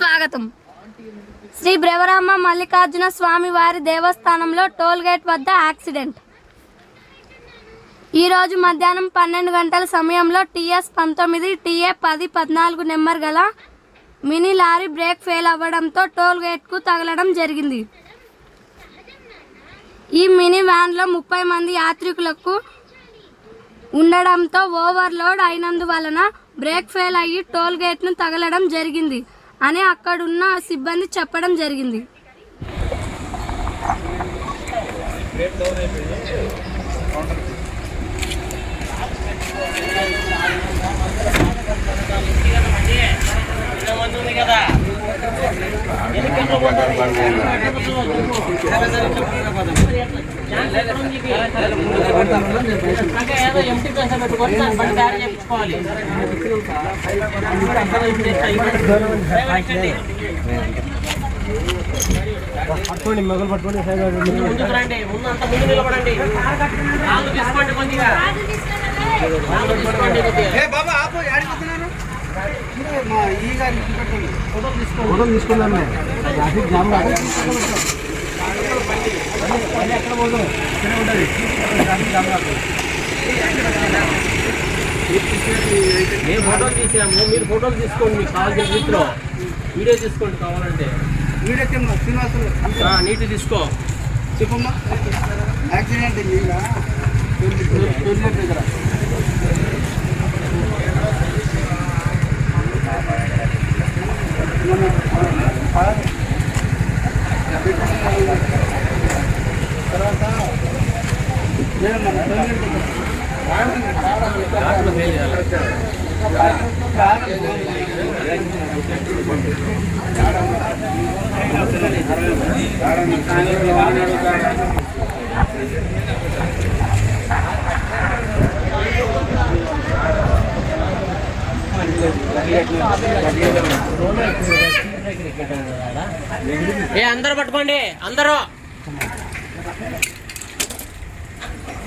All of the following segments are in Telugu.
స్వాగతం. శ్రీ బ్రవరామ మల్లికార్జున స్వామి వారి దేవస్థానంలో టోల్ గేట్ వద్ద యాక్సిడెంట్. ఈరోజు మధ్యాహ్నం పన్నెండు గంటల సమయంలో టీఎస్ పంతొమ్మిది టీఏ పది పద్నాలుగు నెంబర్ గల మినీ లారీ బ్రేక్ ఫెయిల్ అవ్వడంతో టోల్ గేట్కు తగలడం జరిగింది. ఈ మినీ వ్యాన్లో ముప్పై మంది యాత్రికులకు ఉండడంతో ఓవర్లోడ్ అయినందువలన బ్రేక్ ఫెయిల్ అయ్యి టోల్ గేట్ను తగలడం జరిగింది. అని అక్కడున్న సిబ్బంది చెప్పడం జరిగింది. కదా పట్టుకోండి మొగలు పట్టుకోండి రండి ముందు ముందు నిలబడండి తీసుకోండి కొద్దిగా కాళ్ళు తీసుకోండి కొద్దిగా ఫోటో తీసుకున్నాను ట్రాఫిక్ జామ్ కాదు ఎక్కడ పోదు ఉంటుంది ట్రాఫిక్ జామ్ కాదు మేము ఫోటోలు తీసాము మీరు ఫోటోలు తీసుకోండి మీకు కావాల్సిన రీతిలో వీడియో తీసుకోండి కావాలంటే వీడియో కెమెరా శ్రీనివాసులు నీట్ తీసుకో చెప్పమ్మా యాక్సిడెంట్ దగ్గర ఏ అందరూ పట్టుకోండి. అందరూ.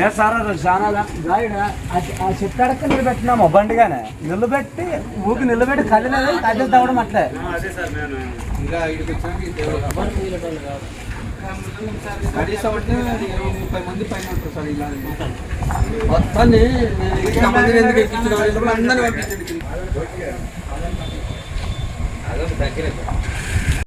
ఏ సార్ అది చాలా గాయడ. ఆ చెట్టు అడక్క నిలబెట్టినాము బండిగానే. నిలబెట్టి ఊకి నిలబెట్టి కదిలేదు కదిలి తవ్వడం అట్లే. ఇంకా ఇక్కడికి వచ్చాక ఇది కనీసం అంటే అది ఇరవై ముప్పై మంది పైన ఉంటారు సార్ ఇలా మొత్తాన్ని నేను ఇంత మందిని ఎందుకు ఎక్కించిన అందరినీ పంపించండి.